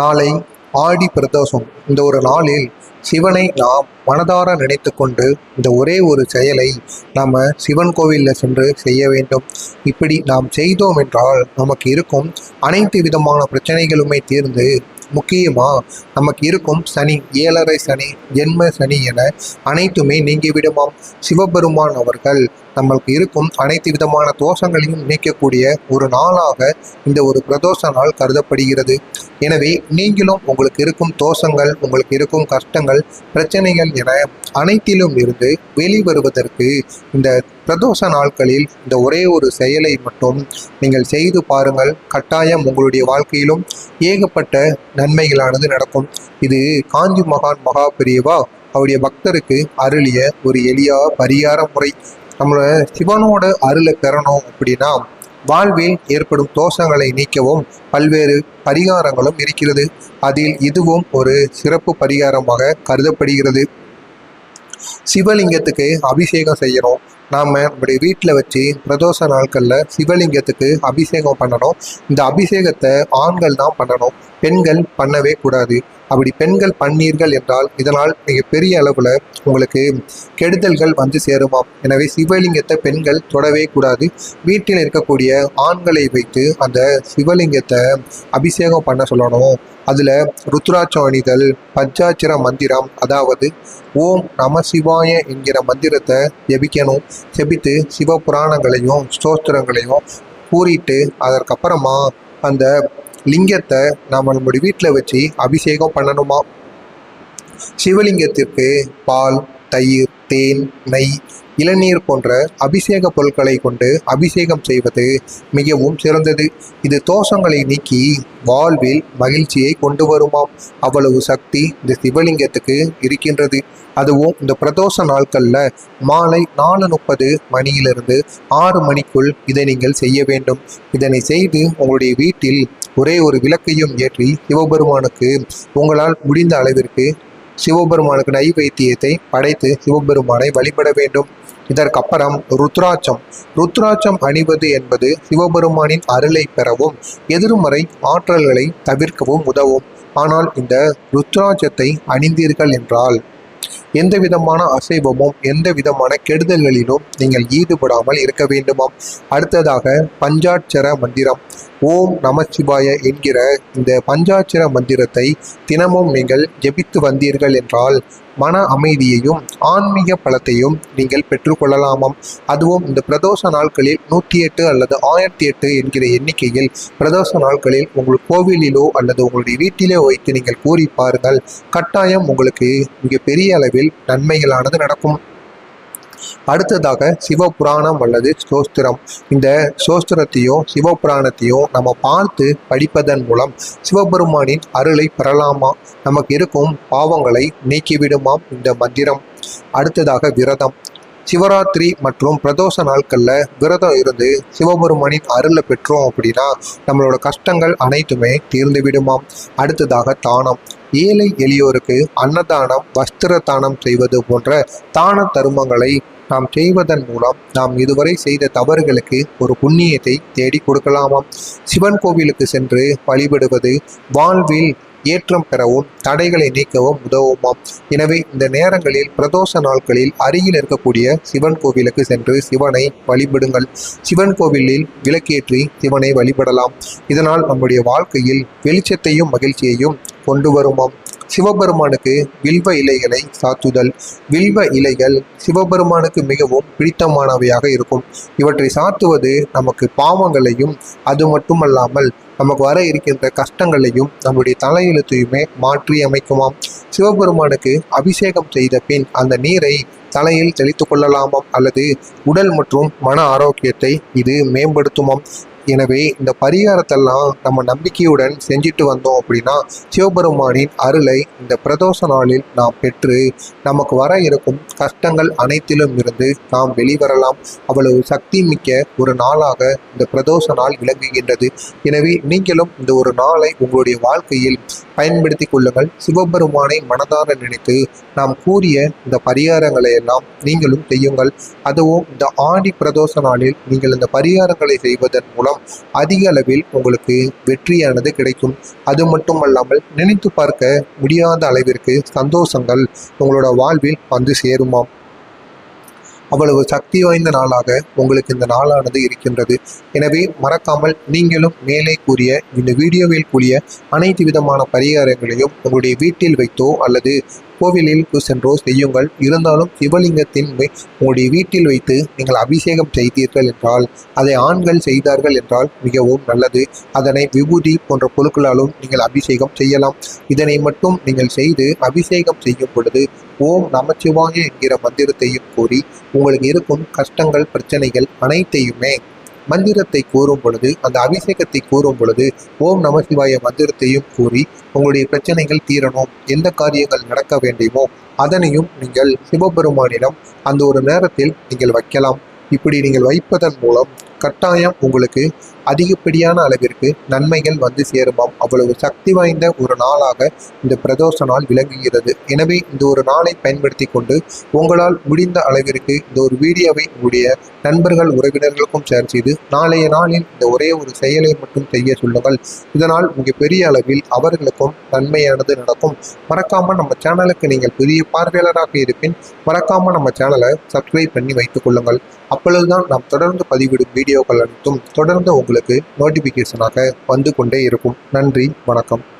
நாளை ஆடி பிரதோஷம். இந்த ஒரு நாளில் சிவனை நாம் மனதார நினைத்து கொண்டு இந்த ஒரே ஒரு செயலை நாம் சிவன் கோவிலில் சென்று செய்ய வேண்டும். இப்படி நாம் செய்தோம் என்றால் நமக்கு இருக்கும் அனைத்து விதமான பிரச்சனைகளுமே தீர்ந்து முக்கியமாக நமக்கு இருக்கும் சனி ஏழரை சனி ஜென்ம சனி என அனைத்துமே நீங்கிவிடுமாம். சிவபெருமான் அவர்கள் நம்மளுக்கு இருக்கும் அனைத்து விதமான தோஷங்களையும் நீக்கக்கூடிய ஒரு நாளாக இந்த ஒரு பிரதோஷ நாள் கருதப்படுகிறது. எனவே நீங்களும் உங்களுக்கு இருக்கும் தோஷங்கள் உங்களுக்கு இருக்கும் கஷ்டங்கள் பிரச்சனைகள் என அனைத்திலும் இருந்து வெளிவருவதற்கு இந்த பிரதோஷ நாட்களில் இந்த ஒரே ஒரு செயலை மட்டும் நீங்கள் செய்து பாருங்கள். கட்டாயம் உங்களுடைய வாழ்க்கையிலும் ஏகப்பட்ட நன்மைகளானது நடக்கும். இது காஞ்சி மகான் மகா பெரியவா அவருடைய பக்தருக்கு அருளிய ஒரு எளிய பரிகார முறை. நம்மளோட சிவனோட அருளை பெறணும் அப்படின்னா வாழ்வில் ஏற்படும் தோஷங்களை நீக்கவும் பல்வேறு பரிகாரங்களும் இருக்கிறது. அதில் இதுவும் ஒரு சிறப்பு பரிகாரமாக கருதப்படுகிறது. சிவலிங்கத்துக்கு அபிஷேகம் செய்யணும். நாம் நம்முடைய வீட்டில் வச்சு பிரதோஷ நாட்களில் சிவலிங்கத்துக்கு அபிஷேகம் பண்ணணும். இந்த அபிஷேகத்தை ஆண்கள் தான் பண்ணணும். பெண்கள் பண்ணவே கூடாது. அப்படி பெண்கள் பண்ணீர்கள் என்றால் இதனால் மிகப்பெரிய அளவில் உங்களுக்கு கெடுதல்கள் வந்து சேருமாம். எனவே சிவலிங்கத்தை பெண்கள் தொடவே கூடாது. வீட்டில் இருக்கக்கூடிய ஆண்களை வைத்து அந்த சிவலிங்கத்தை அபிஷேகம் பண்ண சொல்லணும். அதில் ருத்ராட்சம் பஞ்சாட்சர மந்திரம் அதாவது ஓம் நம சிவாய என்கிற மந்திரத்தை ஜெபிக்கணும். ஜெபித்து சிவபுராணங்களையும் ஸ்தோத்திரங்களையும் கூறிட்டு அதற்கப்புறமா அந்த லிங்கத்தை நாம் நம்முடைய வீட்டில் வச்சு அபிஷேகம் பண்ணணுமா? சிவலிங்கத்திற்கு பால் தயிர் தேன் நெய் இளநீர் போன்ற அபிஷேக பொருட்களை கொண்டு அபிஷேகம் செய்வது மிகவும் சிறந்தது. இது தோஷங்களை நீக்கி வாழ்வில் மகிழ்ச்சியை கொண்டு வருமாம். அவ்வளவு சக்தி இந்த சிவலிங்கத்துக்கு இருக்கின்றது. அதுவும் இந்த பிரதோஷ நாட்களில் மாலை நாலு முப்பது மணியிலிருந்து ஆறு மணிக்குள் இதை நீங்கள் செய்ய வேண்டும். இதனை செய்து உங்களுடைய வீட்டில் ஒரே ஒரு விளக்கையும் ஏற்றி சிவபெருமானுக்கு உங்களால் முடிந்த அளவிற்கு சிவபெருமானுக்கு நைவேத்தியத்தை படைத்து சிவபெருமானை வழிபட வேண்டும். இதற்கப்புறம் ருத்ராட்சம். ருத்ராட்சம் அணிவது என்பது சிவபெருமானின் அருளை பெறவும் எதிர்மறை ஆற்றல்களை தவிர்க்கவும் உதவும். ஆனால் இந்த ருத்ராட்சத்தை அணிந்தீர்கள் என்றால் எந்த விதமான அசைவமும் எந்த விதமான கெடுதல்களிலும் நீங்கள் ஈடுபடாமல் இருக்க வேண்டுமாம். அடுத்ததாக பஞ்சாட்சர மந்திரம். ஓம் நமச்சிவாய என்கிற இந்த பஞ்சாட்சர மந்திரத்தை தினமும் நீங்கள் ஜெபித்து வந்தீர்கள் என்றால் மன அமைதியையும் ஆன்மீக பலத்தையும் நீங்கள் பெற்றுக்கொள்ளலாமாம். அதுவும் இந்த பிரதோஷ நாட்களில் நூற்றி எட்டு அல்லது ஆயிரத்தி எட்டு என்கிற எண்ணிக்கையில் பிரதோஷ நாட்களில் உங்கள் கோவிலிலோ அல்லது உங்களுடைய வீட்டிலே வைத்து நீங்கள் கூறி பாருங்கள். கட்டாயம் உங்களுக்கு மிக பெரிய அளவில் நன்மைகளானது நடக்கும். அடுத்ததாக சிவபுராணம் அல்லது சோஸ்திரம். இந்த சோஸ்திரத்தையும் சிவபுராணத்தையும் நம்ம பார்த்து படிப்பதன் மூலம் சிவபெருமானின் அருளை பெறலாமா? நமக்கு இருக்கும் பாவங்களை நீக்கிவிடுமாம் இந்த மந்திரம். அடுத்ததாக விரதம். சிவராத்திரி மற்றும் பிரதோஷ நாட்களில் விரதம் இருந்து சிவபெருமானின் அருளை பெற்றோம் அப்படின்னா நம்மளோட கஷ்டங்கள் அனைத்துமே தீர்ந்து விடுமாம். அடுத்ததாக தானம். ஏழை எளியோருக்கு அன்னதானம் வஸ்திர தானம் செய்வது போன்ற தான தருமங்களை நாம் செய்வதன் மூலம் நாம் இதுவரை செய்த தவறுகளுக்கு ஒரு புண்ணியத்தை தேடி கொடுக்கலாமாம். சிவன் கோவிலுக்கு சென்று வழிபடுவது வாழ்வில் ஏற்றம் பெறவும் தடைகளை நீக்கவும் உதவுமாம். எனவே இந்த நேரங்களில் பிரதோஷ நாட்களில் அருகில் இருக்கக்கூடிய சிவன் கோவிலுக்கு சென்று சிவனை வழிபடுங்கள். சிவன் கோவிலில் விளக்கேற்றி சிவனை வழிபடலாம். இதனால் நம்முடைய வாழ்க்கையில் வெளிச்சத்தையும் மகிழ்ச்சியையும் கொண்டு வருமாம். சிவபெருமானுக்கு வில்வ இலைகளை சாத்துதல். வில்வ இலைகள் சிவபெருமானுக்கு மிகவும் பிடித்தமானவையாக இருக்கும். இவற்றை சாத்துவது நமக்கு பாவங்களையும் அது மட்டுமல்லாமல் நமக்கு வர இருக்கின்ற கஷ்டங்களையும் நம்முடைய தலையெழுத்தையுமே மாற்றி அமைக்குமாம். சிவபெருமானுக்கு அபிஷேகம் செய்த பின் அந்த நீரை தலையில் தெளித்து கொள்ளலாமாம் அல்லது உடல் மற்றும் மன ஆரோக்கியத்தை இது மேம்படுத்துமாம். எனவே இந்த பரிகாரத்தெல்லாம் நம்ம நம்பிக்கையுடன் செஞ்சுட்டு வந்தோம் அப்படின்னா சிவபெருமானின் அருளை இந்த பிரதோஷ நாளில் நாம் பெற்று நமக்கு வர இருக்கும் கஷ்டங்கள் அனைத்திலும் இருந்து நாம் வெளிவரலாம். அவ்வளவு சக்தி மிக்க ஒரு நாளாக இந்த பிரதோஷ நாள் விளங்குகின்றது. எனவே நீங்களும் இந்த ஒரு நாளை உங்களுடைய வாழ்க்கையில் பயன்படுத்தி கொள்ளுங்கள் சிவபெருமானை மனதார நினைத்து நாம் கூறிய இந்த பரிகாரங்களை எல்லாம் நீங்களும் செய்யுங்கள். அதுவும் இந்த ஆடி பிரதோஷ நாளில் நீங்கள் இந்த பரிகாரங்களை செய்வதன் மூலம் அதிக அளவில் உங்களுக்கு வெற்றியானது கிடைக்கும். அது மட்டுமல்லாமல் நினைத்து பார்க்க முடியாத அளவிற்கு சந்தோஷங்கள் உங்களோட வாழ்வில் வந்து சேருமாம். அவ்வளவு சக்தி வாய்ந்த நாளாக உங்களுக்கு இந்த நாளானது இருக்கின்றது. எனவே மறக்காமல் நீங்களும் மேலே கூறிய இந்த வீடியோவில் கூறிய அனைத்து விதமான பரிகாரங்களையும் உங்களுடைய வீட்டில் வைத்தோ அல்லது கோவிலில் சென்றோ செய்யுங்கள். இருந்தாலும் சிவலிங்கத்தின் மே- உங்களுடைய வீட்டில் வைத்து நீங்கள் அபிஷேகம் செய்தீர்கள் என்றால் அதை ஆண்கள் செய்தார்கள் என்றால் மிகவும் நல்லது. அதனை விபூதி போன்ற பொருட்களாலும் நீங்கள் அபிஷேகம் செய்யலாம். இதனை மட்டும் நீங்கள் செய்து அபிஷேகம் செய்யும் பொழுது ஓம் நமச்சிவாய என்கிற மந்திரத்தையும் கூறி உங்களுக்கு இருக்கும் கஷ்டங்கள் பிரச்சனைகள் அனைத்தையுமே மந்திரத்தை கூறும் பொழுது அந்த அபிஷேகத்தை கூறும் பொழுது ஓம் நமசிவாய மந்திரத்தையும் கூறி உங்களுடைய பிரச்சனைகள் தீரணும் எந்த காரியங்கள் நடக்க வேண்டுமோ அதனையும் நீங்கள் சிவபெருமானிடம் அந்த ஒரு நேரத்தில் நீங்கள் வைக்கலாம். இப்படி நீங்கள் வைப்பதன் மூலம் கட்டாயம் உங்களுக்கு அதிகப்படியான அளவிற்கு நன்மைகள் வந்து சேருமாம். அவ்வளவு சக்தி வாய்ந்த ஒரு நாளாக இந்த பிரதோஷ நாள் விளங்குகிறது. எனவே இந்த ஒரு நாளை பயன்படுத்தி கொண்டு உங்களால் முடிந்த அளவிற்கு இந்த ஒரு வீடியோவை உங்களுடைய நண்பர்கள் உறவினர்களுக்கும் ஷேர் செய்து நாளைய நாளில் இந்த ஒரே ஒரு செயலை மட்டும் செய்ய சொல்லுங்கள். இதனால் மிகப்பெரிய அளவில் அவர்களுக்கும் நன்மையானது நடக்கும். மறக்காமல் நம்ம சேனலுக்கு நீங்கள் புதிய பார்வையாளராக இருப்பின் மறக்காமல் நம்ம சேனலை சப்ஸ்கிரைப் பண்ணி வைத்துக் கொள்ளுங்கள். அப்பொழுதுதான் நாம் தொடர்ந்து பதிவிடும் வீடியோக்கள் அனைத்தும் தொடர்ந்து உங்களுக்கு நோட்டிபிகேஷனாக வந்து கொண்டே இருக்கும். நன்றி வணக்கம்.